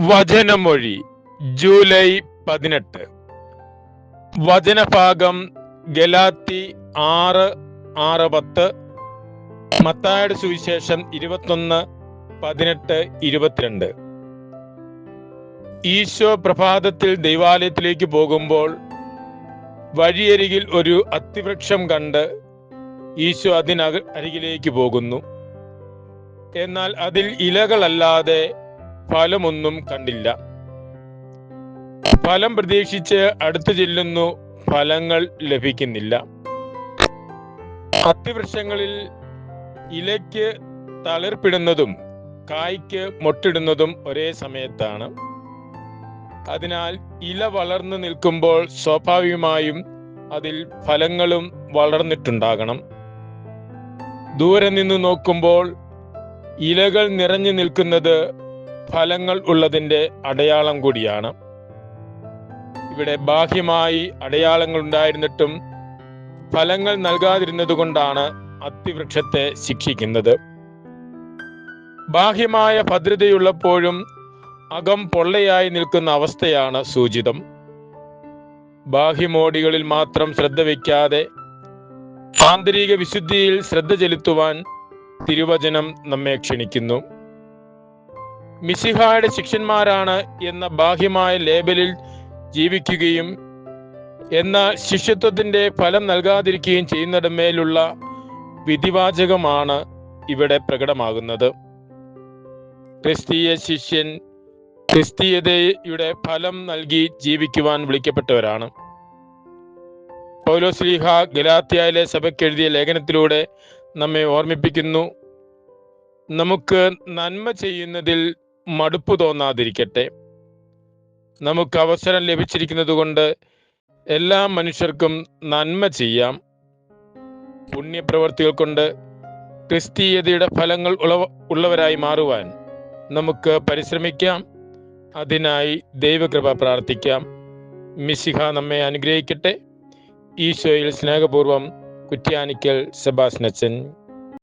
വചനമൊഴി July പതിനെട്ട്. വചനഭാഗം ഗലാത്തി ആറ് ആറ് പത്ത്. മത്തായുടെ സുവിശേഷം ഇരുപത്തൊന്ന് പതിനെട്ട് ഇരുപത്തിരണ്ട്. ഈശോ പ്രഭാതത്തിൽ ദൈവാലയത്തിലേക്ക് പോകുമ്പോൾ വഴിയരികിൽ ഒരു അത്തിവൃക്ഷം കണ്ട് ഈശോ അതിനക അരികിലേക്ക് പോകുന്നു. എന്നാൽ അതിൽ ഇലകളല്ലാതെ ഫലമൊന്നും കണ്ടില്ല. ഫലം പ്രതീക്ഷിച്ച് അടുത്തു ചെല്ലുന്നു ഫലങ്ങൾ ലഭിക്കുന്നില്ല. അത്തിവൃക്ഷങ്ങളിൽ ഇലയ്ക്ക് തളിർപ്പിടുന്നതും കായ്ക്ക് മൊട്ടിടുന്നതും ഒരേ സമയത്താണ്. അതിനാൽ ഇല വളർന്നു നിൽക്കുമ്പോൾ സ്വാഭാവികമായും അതിൽ ഫലങ്ങളും വളർന്നിട്ടുണ്ടാകണം. ദൂരെ നിന്ന് നോക്കുമ്പോൾ ഇലകൾ നിറഞ്ഞു നിൽക്കുന്നത് ഫലങ്ങൾ ഉള്ളതിന്റെ അടയാളം കൂടിയാണ്. ഇവിടെ ബാഹ്യമായി അടയാളങ്ങൾ ഉണ്ടായിരുന്നിട്ടും ഫലങ്ങൾ നൽകാതിരുന്നത് കൊണ്ടാണ് അത്തിവൃക്ഷത്തെ ശിക്ഷിക്കുന്നത്. ബാഹ്യമായ ഭദ്രതയുള്ളപ്പോഴും അകം പൊള്ളയായി നിൽക്കുന്ന അവസ്ഥയാണ് സൂചിതം. ബാഹ്യമോടികളിൽ മാത്രം ശ്രദ്ധ വയ്ക്കാതെ ആന്തരിക വിശുദ്ധിയിൽ ശ്രദ്ധ ചെലുത്തുവാൻ തിരുവചനം നമ്മെ ക്ഷണിക്കുന്നു. മിസിഹായുടെ ശിഷ്യന്മാരാണ് എന്ന ബാഹ്യമായ ലേബലിൽ ജീവിക്കുകയും എന്ന ശിഷ്യത്വത്തിന്റെ ഫലം നൽകാതിരിക്കുകയും ചെയ്യുന്നിടമേലുള്ള വിധിവാചകമാണ് ഇവിടെ പ്രകടമാകുന്നത്. ക്രിസ്തീയ ശിഷ്യൻ ക്രിസ്തീയതയുടെ ഫലം നൽകി ജീവിക്കുവാൻ വിളിക്കപ്പെട്ടവരാണ്. പൗലോസ്ലീഹ ഗലാത്യായിലെ സഭയ്ക്കെഴുതിയ ലേഖനത്തിലൂടെ നമ്മെ ഓർമ്മിപ്പിക്കുന്നു. നമുക്ക് നന്മ ചെയ്യുന്നതിൽ മടുപ്പ് തോന്നാതിരിക്കട്ടെ. നമുക്ക് അവസരം ലഭിച്ചിരിക്കുന്നത് കൊണ്ട് എല്ലാ മനുഷ്യർക്കും നന്മ ചെയ്യാം. പുണ്യപ്രവർത്തികൾ കൊണ്ട് ക്രിസ്തീയതയുടെ ഫലങ്ങൾ ഉളവ ഉള്ളവരായി മാറുവാൻ നമുക്ക് പരിശ്രമിക്കാം. അതിനായി ദൈവകൃപ പ്രാർത്ഥിക്കാം. മിശിഹ നമ്മെ അനുഗ്രഹിക്കട്ടെ. ഈശോയിൽ സ്നേഹപൂർവം കുറ്റ്യാനിക്കൽ സെബാസ്നച്ചൻ